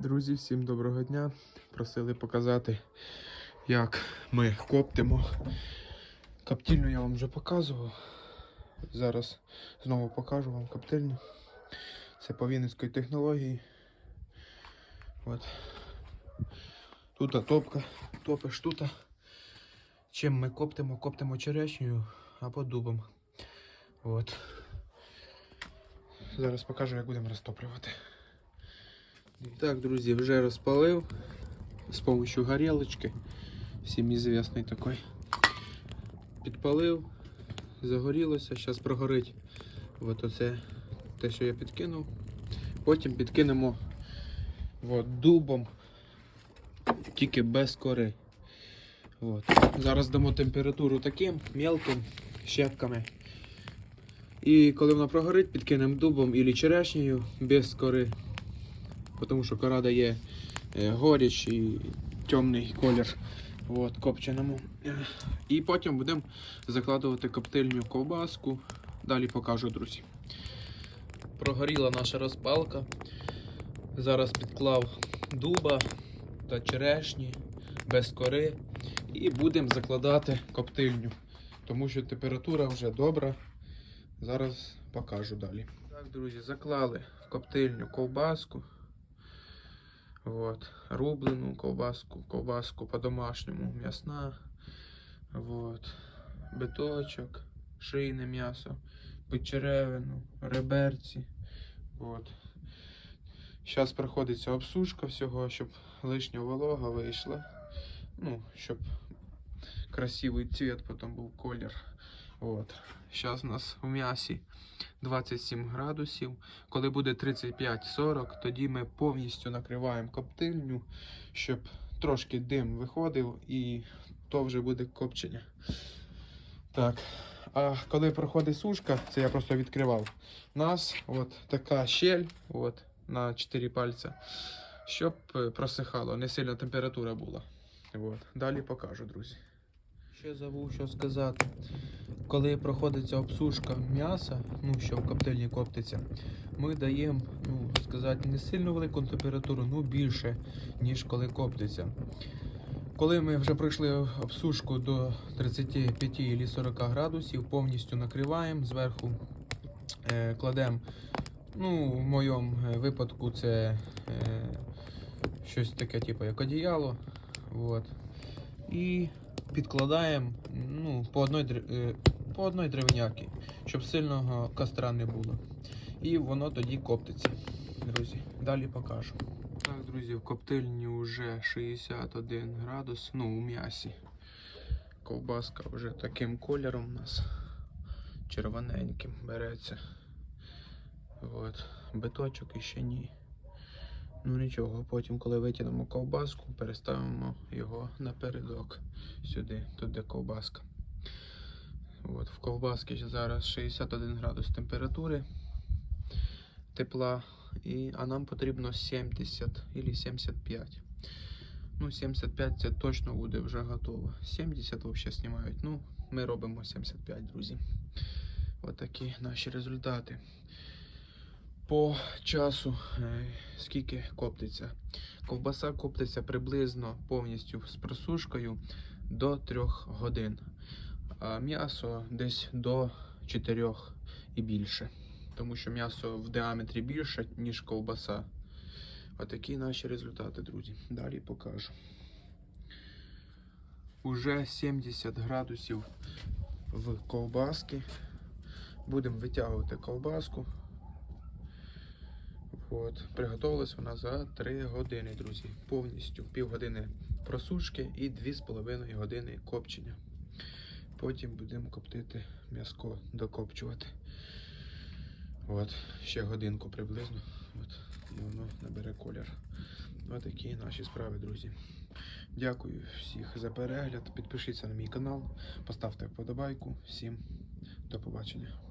Друзі, всім доброго дня. Просили показати, як ми коптимо. Коптильню я вам вже показував. Зараз знову покажу вам коптильню. Це по Вінницької технології. От. Тут топка, топиш тут. Чим ми коптимо? Коптимо черешнею або дубом. От. Зараз покажу, як будемо розтоплювати. Так, друзі, вже розпалив з допомогою горілочки. Всім известний такой. Підпалив, загорілося, зараз прогорить. От оце те, що я підкинув. Потім підкинемо от, дубом, тільки без кори. От. Зараз дамо температуру таким мелким щепками. І коли вона прогорить, підкинемо дубом і черешнею без кори тому що кора дає е, горіч і темний колір от, копченому. І потім будемо закладувати коптильню ковбаску. Далі покажу, друзі. Прогоріла наша розпалка. Зараз підклав дуба та черешні без кори. І будемо закладати коптильню, тому що температура вже добра. Зараз покажу далі. Так, друзі, заклали в коптильню ковбаску. Вот. Рублену ковбаску, ковбаску по-домашньому, м'ясна. Вот. Биточок, шийне м'ясо, печеревину, реберці. Вот. Зараз проходиться обсушка всього, щоб лишня волога вийшла. Ну, щоб красивий цвет потім був колір. Вот. Зараз у нас в м'ясі 27 градусів. Коли буде 35-40, тоді ми повністю накриваємо коптильню, щоб трошки дим виходив і то вже буде копчення. Так. А коли проходить сушка, це я просто відкривав. У нас от така щель от, на 4 пальця, щоб е, просихало, не сильна температура була. От. Далі покажу, друзі. Ще забув що сказати. Коли проходиться обсушка м'яса, ну що в коптильні коптиться, ми даємо, ну сказати, не сильно велику температуру, ну більше, ніж коли коптиться. Коли ми вже пройшли обсушку до 35 або 40 градусів, повністю накриваємо, зверху е, кладемо, ну, в моєму е, випадку це е, щось таке, типу, як одіяло. Вот. І підкладаємо ну, по одной, др- е, по одной древняки, щоб сильного костра не було. І воно тоді коптиться. Друзі, далі покажу. Так, друзі, в коптильні вже 61 градус, ну, у м'ясі. Ковбаска вже таким кольором у нас червоненьким береться. От. Биточок іще ні. Ну нічого, потім, коли витягнемо ковбаску, переставимо його напередок сюди, тут де ковбаска. От, в ковбаски зараз 61 градус температури тепла, і, а нам потрібно 70 або 75. Ну, 75 це точно буде вже готово. 70 взагалі знімають. Ну, ми робимо 75, друзі. Отакі наші результати. По часу, е, скільки коптиться. Ковбаса коптиться приблизно повністю з просушкою до 3 годин. А м'ясо десь до 4 і більше. Тому що м'ясо в діаметрі більше, ніж ковбаса. Отакі наші результати, друзі. Далі покажу. Уже 70 градусів в ковбаски. Будемо витягувати ковбаску. От, приготувалась вона за 3 години, друзі. Повністю півгодини просушки і 2,5 години копчення. Потім будемо коптити м'яско, докопчувати. От, ще годинку приблизно. От, і воно набере колір. Ось такі наші справи, друзі. Дякую всіх за перегляд. Підпишіться на мій канал, поставте вподобайку. Всім до побачення.